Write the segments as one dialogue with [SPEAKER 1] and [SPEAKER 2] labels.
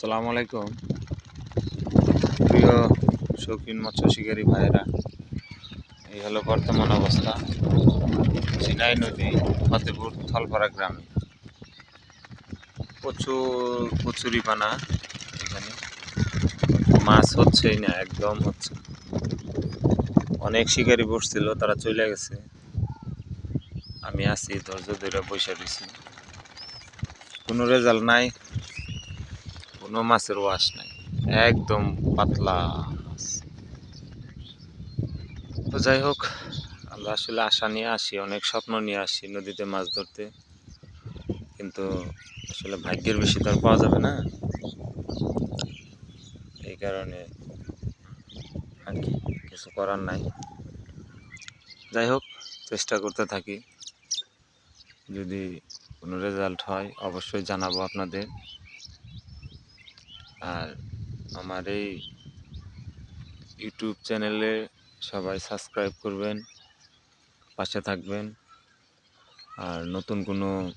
[SPEAKER 1] আসসালামু আলাইকুম। প্রিয় শৌখিন মৎস্য শিকারী ভাইয়েরা, এই হলো বর্তমান অবস্থা। চিনাই নদী, ফতেপুর, থলপাড়া গ্রামে। প্রচুর কচুরি পানা এখানে। মাছ হচ্ছেই না, একদম হচ্ছে অনেক শিকারি বসছিল, তারা চলে গেছে। আমি আছি, ধৈর্য ধরে বসে দিছি কোনো রেজাল্ট নাই কোনো মাছের ওয়াশ নাই। একদম পাতলা তো যাই হোক, আমরা আসলে আশা নিয়ে আসি, অনেক স্বপ্ন নিয়ে আসি নদীতে মাছ ধরতে। কিন্তু আসলে ভাগ্যের বেশি তো আর পাওয়া যাবে না। এই কারণে আর কি, কিছু করার নাই। যাই হোক, চেষ্টা করতে থাকি। যদি কোনো রেজাল্ট হয়, অবশ্যই জানাব আপনাদের। আর আমার এই ইউটিউব চ্যানেলে সবাই সাবস্ক্রাইব করবেন, পাশে থাকবেন। আর নতুন কোনো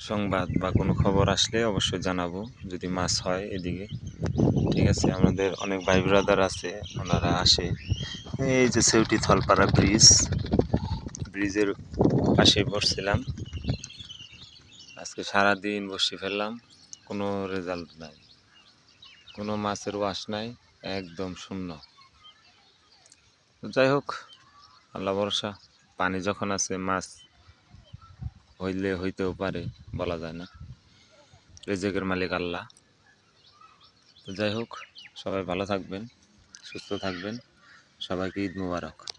[SPEAKER 1] সংবাদ বা কোনো খবর আসলে অবশ্যই জানাব, যদি মাছ হয় এদিকে। ঠিক আছে, আমাদের অনেক ভাই ব্রাদার আছে, ওনারা আসে। এই যে সেউটি থলপাড়া ব্রিজ, ব্রিজের পাশে বসছিলাম। আজকে সারাদিন বসে ফেললাম। কোনো রেজাল্ট নাই। কোনো মাছের ওয়াশ নাই, একদম শূন্য। যাই হোক, আল্লাহ ভরসা, পানি যখন আছে, মাছ হইলে হইতেও পারে, বলা যায় না। রেজেকের মালিক আল্লাহ। তো যাই হোক, সবাই ভালো থাকবেন, সুস্থ থাকবেন। সবাইকে ঈদ মুবারক।